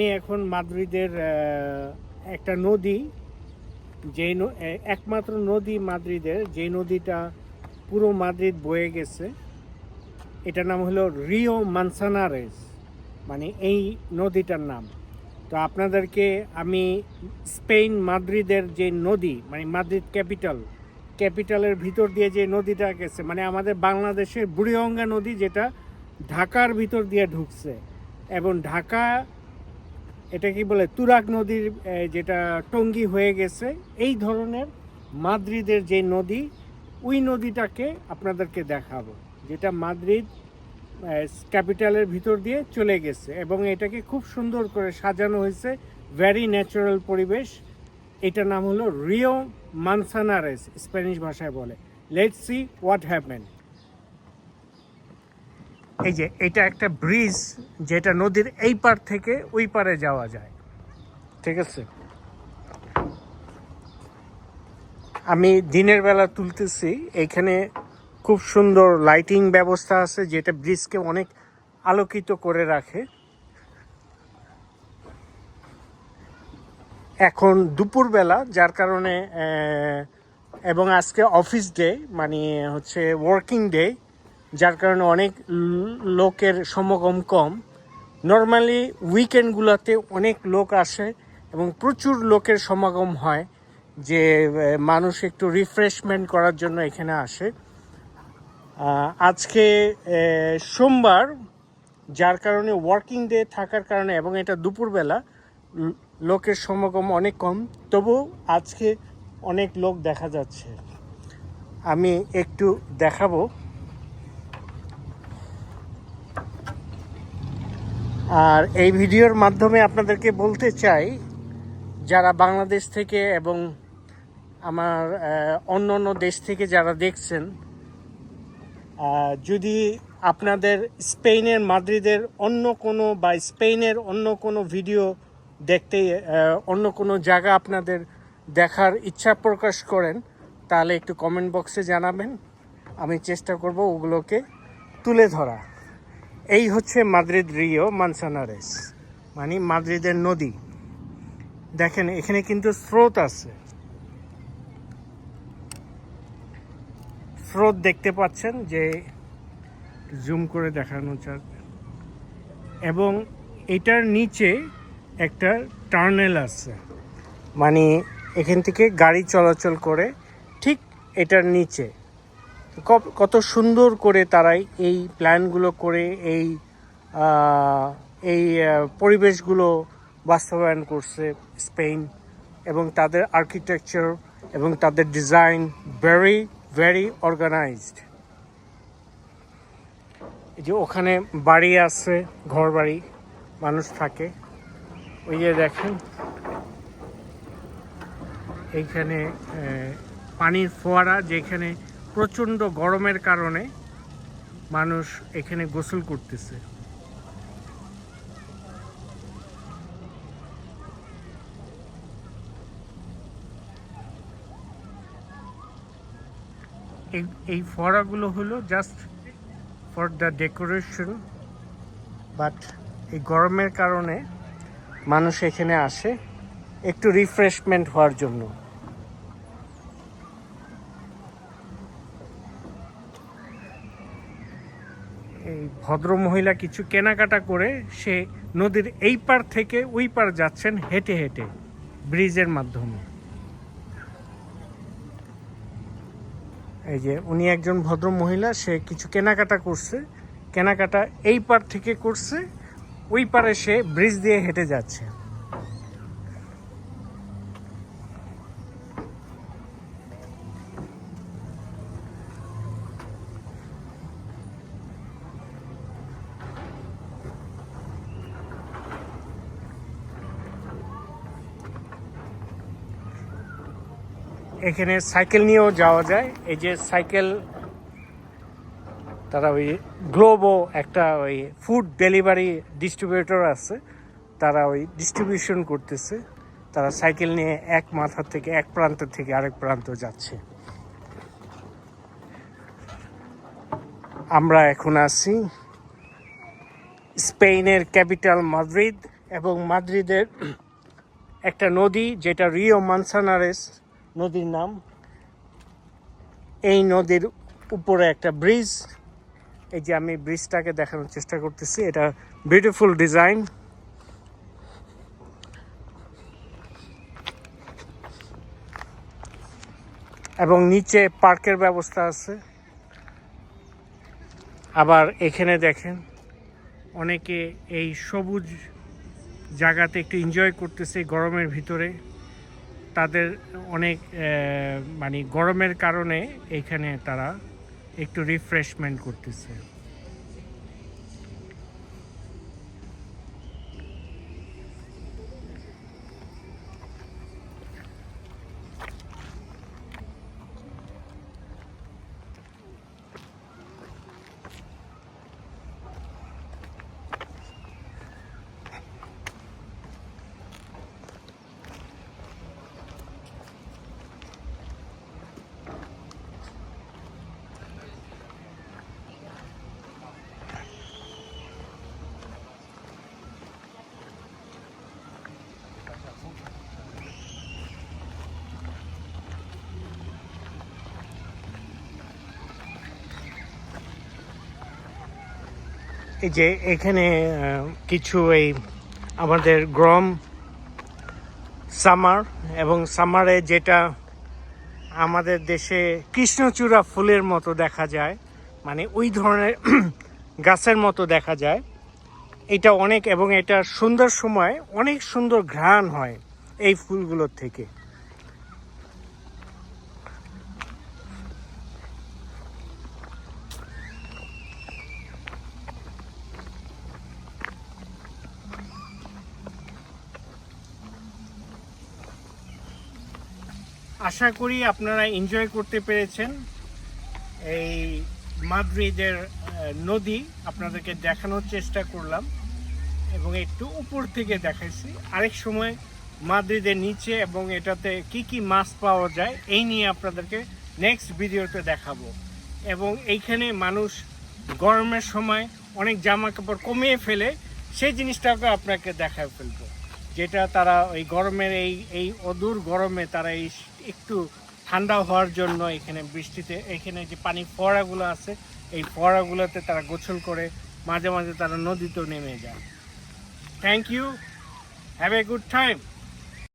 আমি এখন মাদ্রিদের একটা নদী যে একমাত্র নদী মাদ্রিদের যে নদীটা পুরো মাদ্রিদ বয়ে গেছে, এটার নাম হলো রিও মানসানারেস মানে এই নদীটার নাম। তো আপনাদেরকে আমি স্পেন মাদ্রিদের যে নদী মানে মাদ্রিদ ক্যাপিটাল, ক্যাপিটালের ভিতর দিয়ে যে নদীটা গেছে মানে আমাদের বাংলাদেশের বুড়িগঙ্গা নদী যেটা ঢাকার ভিতর দিয়ে ঢুকছে, এবং ঢাকা এটা কি বলে, তুরাগ নদীর যেটা টঙ্গী হয়ে গেছে, এই ধরনের মাদ্রিদের যে নদী, ওই নদীটাকে আপনাদেরকে দেখাবো, যেটা মাদ্রিদ ক্যাপিটালের ভিতর দিয়ে চলে গেছে এবং এটাকে খুব সুন্দর করে সাজানো হয়েছে ভ্যারি ন্যাচারাল পরিবেশ। এটার নাম হলো রিও মানসানারেস, স্প্যানিশ ভাষায় বলে। লেট সি হোয়াট হ্যাপেন এই যে, এটা একটা ব্রিজ যেটা নদীর এই পার থেকে ওই পারে যাওয়া যায়। ঠিক আছে? আমি দিনের বেলা তুলতেছি, এখানে খুব সুন্দর লাইটিং ব্যবস্থা আছে, যেটা ব্রিজকে অনেক আলোকিত করে রাখে। এখন দুপুরবেলা, যার কারণে এবং আজকে অফিস ডে মানে হচ্ছে ওয়ার্কিং ডে যার কারণে অনেক লোকের সমাগম কম। নর্মালি উইকেন্ডগুলোতে অনেক লোক আসে এবং প্রচুর লোকের সমাগম হয় যে মানুষ একটু রিফ্রেশমেন্ট করার জন্য এখানে আসে। আজকে সোমবার, যার কারণে ওয়ার্কিং ডে থাকার কারণে এবং এটা দুপুরবেলা লোকের সমাগম অনেক কম। তবু আজকে অনেক লোক দেখা যাচ্ছে। আমি একটু দেখাবো। আর এই ভিডিওর মাধ্যমে আপনাদেরকে বলতে চাই, যারা বাংলাদেশ থেকে এবং আমার অন্য অন্য দেশ থেকে যারা দেখছেন যদি আপনাদের স্পেনের মাদ্রিদের অন্য কোনো বা স্পেনের অন্য কোনো ভিডিও দেখতে অন্য কোনো জায়গা আপনাদের দেখার ইচ্ছা প্রকাশ করেন, তাহলে একটু কমেন্ট বক্সে জানাবেন। আমি চেষ্টা করব ওগুলোকে তুলে ধরা এই হচ্ছে মাদ্রিদ রিও মানসানারেস মানে মাদ্রিদের নদী। দেখেন, এখানে কিন্তু স্রোত আছে। স্রোত দেখতে পাচ্ছেন যে জুম করে দেখানো যাক। এবং এটার নিচে একটা টার্নেল আছে। মানে এখান থেকে গাড়ি চলাচল করে ঠিক এটার নিচে। কত সুন্দর করে তারাই এই প্ল্যানগুলো করে এই এই পরিবেশগুলো বাস্তবায়ন করছে স্পেন এবং তাদের আর্কিটেকচার এবং তাদের ডিজাইন ভেরি ভেরি অর্গানাইজড এই যে ওখানে বাড়ি আছে, ঘর বাড়ি, মানুষ থাকে। ওই যে দেখেন, এইখানে পানির ফোয়ারা যেখানে প্রচণ্ড গরমের কারণে মানুষ এখানে গোসল করতেছে। এই ফোয়ারাগুলো হলো just for the decoration but এই গরমের কারণে মানুষ এখানে আসে, একটু রিফ্রেশমেন্ট হওয়ার জন্য। এই ভদ্র মহিলা কিছু কেনাকাটা করে সে নদীর এই পার থেকে ওই পার যাচ্ছেন হেঁটে হেঁটে, ব্রিজের মাধ্যমে। এই যে উনি একজন ভদ্র মহিলা সে কিছু কেনাকাটা করছে, কেনাকাটা এই পার থেকে করছে, ওই পারে সে ব্রিজ দিয়ে হেঁটে যাচ্ছে। এখানে সাইকেল নিয়েও যাওয়া যায়। এই যে সাইকেল, তারা ওই গ্লোবো একটা ওই ফুড ডেলিভারি ডিস্ট্রিবিউটর আছে। তারা ওই ডিস্ট্রিবিউশন করতেছে। তারা সাইকেল নিয়ে এক মাথা থেকে এক প্রান্ত থেকে আরেক প্রান্ত যাচ্ছে। আমরা এখন আছি স্পেনের ক্যাপিটাল মাদ্রিদ এবং মাদ্রিদের একটা নদী যেটা রিও মানসানারেস নদীর নাম। এই নদীর উপরে একটা ব্রিজ এই যে আমি ব্রিজটাকে দেখানোর চেষ্টা করতেছি, এটা বিউটিফুল ডিজাইন এবং নিচে পার্কের ব্যবস্থা আছে। আবার এখানে দেখেন, অনেকে এই সবুজ জায়গাতে একটু এনজয় করতেছে গরমের ভিতরে। তাদের অনেক মানে গরমের কারণে এখানে তারা একটু রিফ্রেশমেন্ট করতেছে। এই যে এখানে কিছু এই আমাদের গ্রম সামার এবং সামারে যেটা আমাদের দেশে কৃষ্ণচূড়া ফুলের মতো দেখা যায় মানে ওই ধরনের গাছের মতো দেখা যায়। এটা অনেক এবং এটা সুন্দর সময় অনেক সুন্দর ঘ্রাণ হয় এই ফুলগুলোর থেকে। আশা করি আপনারা এনজয় করতে পেরেছেন। এই মাদ্রিদের নদী আপনাদেরকে দেখানোর চেষ্টা করলাম এবং একটু উপর থেকে দেখাইছি। আরেক সময় মাদ্রিদের নিচে এবং এটাতে কি কি মাছ পাওয়া যায় এই নিয়ে আপনাদেরকে নেক্সট ভিডিওতে দেখাবো। এবং এইখানে মানুষ গরমের সময় অনেক জামা কাপড় কমিয়ে ফেলে, সেই জিনিসটাকে আপনাকে দেখায় ফেলব। যেটা তারা ওই গরমের এই এই অদূর গরমে তারা এই একটু ঠান্ডা হওয়ার জন্য এখানে বৃষ্টিতে, এখানে যে পানি ফোয়ারাগুলো আছে, এই ফোয়ারাগুলোতে তারা গোছল করে মাঝে মাঝে তারা নদীতেও নেমে যায়। Thank you have a good time